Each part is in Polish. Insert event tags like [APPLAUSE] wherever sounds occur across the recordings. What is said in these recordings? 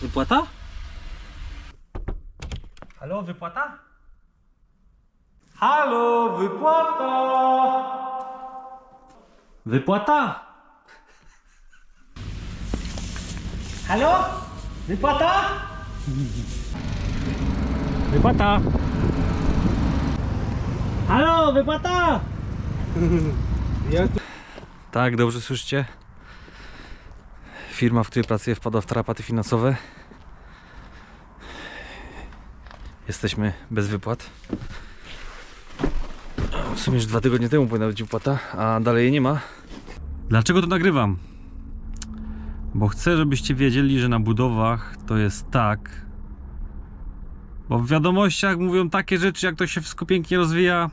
Wypłata? Halo, wypłata? Halo, wypłata! Wypłata? Halo? Wypłata? Wypłata? Halo, wypłata? [LAUGHS] Tak, dobrze słyszycie? Firma, w której pracuję, wpadła w tarapaty finansowe. Jesteśmy bez wypłat. W sumie już dwa tygodnie temu powinna być wypłata, a dalej jej nie ma. Dlaczego to nagrywam? Bo chcę, żebyście wiedzieli, że na budowach to jest tak. Bo w wiadomościach mówią takie rzeczy, jak to się wszystko pięknie rozwija.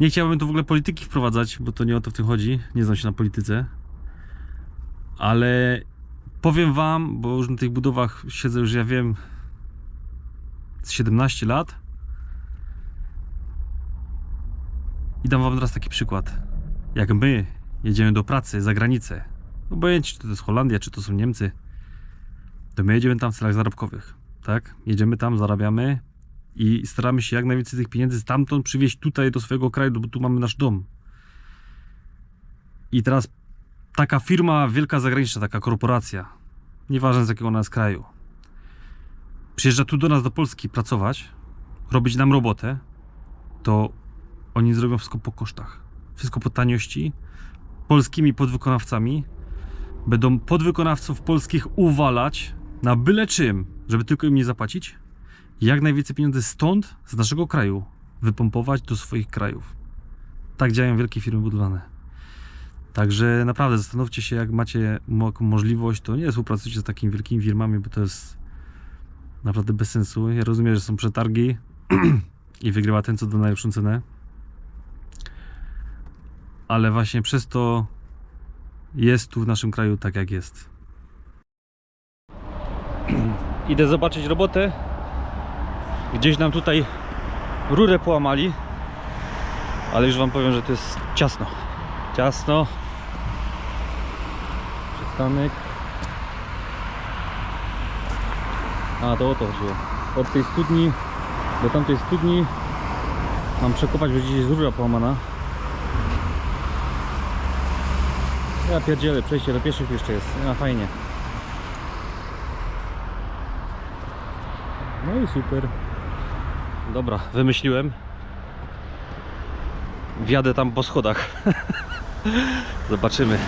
Nie chciałbym tu w ogóle polityki wprowadzać, bo to nie o to w tym chodzi. Nie znam się na polityce. Ale powiem wam, bo już na tych budowach siedzę już, ja wiem, z 17 lat. I dam wam teraz taki przykład. Jak my jedziemy do pracy za granicę, obojętnie czy to jest Holandia, czy to są Niemcy, to my jedziemy tam w celach zarobkowych. Tak? Jedziemy tam, zarabiamy i staramy się jak najwięcej tych pieniędzy stamtąd przywieźć tutaj do swojego kraju, bo tu mamy nasz dom. I teraz taka firma wielka zagraniczna, taka korporacja, nieważne z jakiego ona jest kraju, przyjeżdża tu do nas do Polski pracować, robić nam robotę, to oni zrobią wszystko po kosztach. Wszystko po taniości, polskimi podwykonawcami. Będą podwykonawców polskich uwalać na byle czym, żeby tylko im nie zapłacić. Jak najwięcej pieniędzy stąd, z naszego kraju, wypompować do swoich krajów. Tak działają wielkie firmy budowlane. Także naprawdę zastanówcie się, jak macie mo- możliwość, to nie współpracujcie z takimi wielkimi firmami, bo to jest naprawdę bez sensu. Ja rozumiem, że są przetargi [CLEARS THROAT] i wygrywa ten, co da najlepszą cenę. Ale właśnie przez to jest tu w naszym kraju tak, jak jest. [CLEARS THROAT] Idę zobaczyć robotę. Gdzieś nam tutaj rurę połamali. Ale już wam powiem, że to jest ciasno. Ciasno. Przystanek. A, to o to chodziło. Od tej studni do tamtej studni mam przekopać, bo gdzieś jest rura połamana. Ja pierdzielę, przejście do pieszych jeszcze jest. A, fajnie. No i super. Dobra, wymyśliłem. Wjadę tam po schodach. [LAUGHS] Zobaczymy.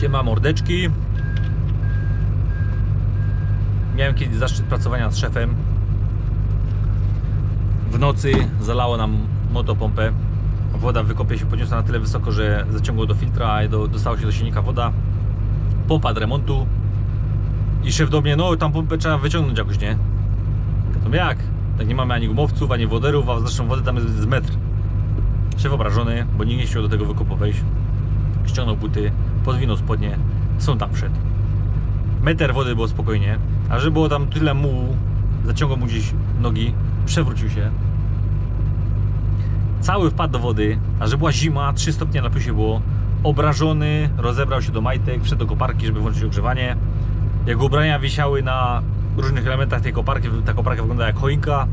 Siema mordeczki. Miałem kiedyś zaszczyt pracowania z szefem. W nocy zalało nam motopompę. Woda w wykopie się podniosła na tyle wysoko, że zaciągło do filtra i do, dostało się do silnika woda. Pompa do remontu. I szef do mnie, no tam pompę trzeba wyciągnąć jakoś, nie? To jak? Tak nie mamy ani gumowców, ani woderów, a zresztą wody tam jest z metr. Szef obrażony, bo nikt nie chciał do tego wykopu wejść. Ściągnął buty, podwinął spodnie, są tam wszedł. Meter wody było spokojnie, a że było tam tyle mułu, zaciągał mu gdzieś nogi, przewrócił się. Cały wpadł do wody, a że była zima, 3 stopnie na plusie było. Obrażony, rozebrał się do majtek, wszedł do koparki, żeby włączyć ogrzewanie. Jego ubrania wisiały na różnych elementach tej koparki, ta koparka wygląda jak choinka.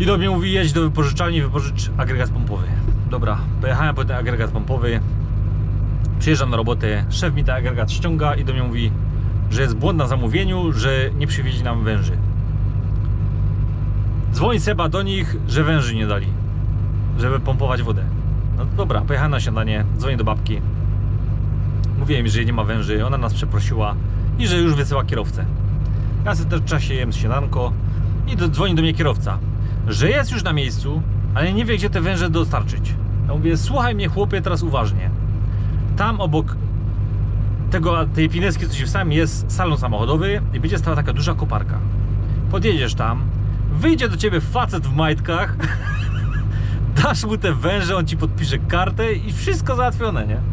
I do mnie mówi, jedź do wypożyczalni, wypożycz agregat pompowy. Dobra, pojechałem po ten agregat pompowy. Przyjeżdżam na robotę, szef mi ten agregat ściąga i do mnie mówi, że jest błąd na zamówieniu, że nie przywieźli nam węży. Dzwoń Seba do nich, że węży nie dali, żeby pompować wodę. No dobra, pojechałem na śniadanie, dzwonię do babki. Mówiłem, że nie ma węży, ona nas przeprosiła i że już wysyła kierowcę. Ja sobie w czasie jem śniadanko i do, dzwoni do mnie kierowca, że jest już na miejscu, ale nie wie, gdzie te węże dostarczyć. Ja mówię, słuchaj mnie chłopie teraz uważnie. Tam obok tego, tej pineski, co się wstałem, jest salon samochodowy i będzie stała taka duża koparka. Podjedziesz tam, wyjdzie do ciebie facet w majtkach, [LAUGHS] dasz mu te węże, on ci podpisze kartę i wszystko załatwione, nie?